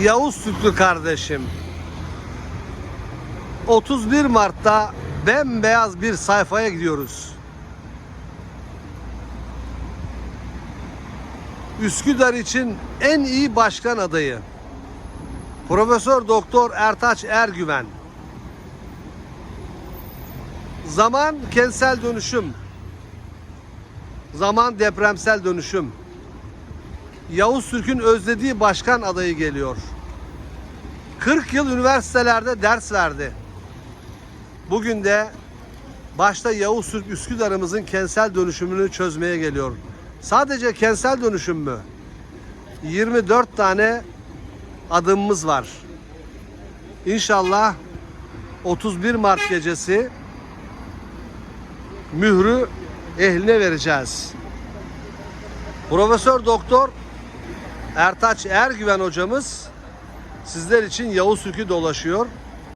Yavuz Sütlü kardeşim. 31 Mart'ta bembeyaz bir sayfaya gidiyoruz. Üsküdar için en iyi başkan adayı. Profesör Doktor Ertaç Ergüven. Zaman kentsel dönüşüm. Zaman depremsel dönüşüm. Yavuz Türk'ün özlediği başkan adayı geliyor. 40 yıl üniversitelerde ders verdi. Bugün de başta Yavuz Türk Üsküdar'ımızın kentsel dönüşümünü çözmeye geliyor. Sadece kentsel dönüşüm mü? 24 tane adımımız var. İnşallah 31 Mart gecesi mührü ehline vereceğiz. Profesör Doktor Ertaç Ergüven hocamız sizler için Yavuz Türk'ü dolaşıyor.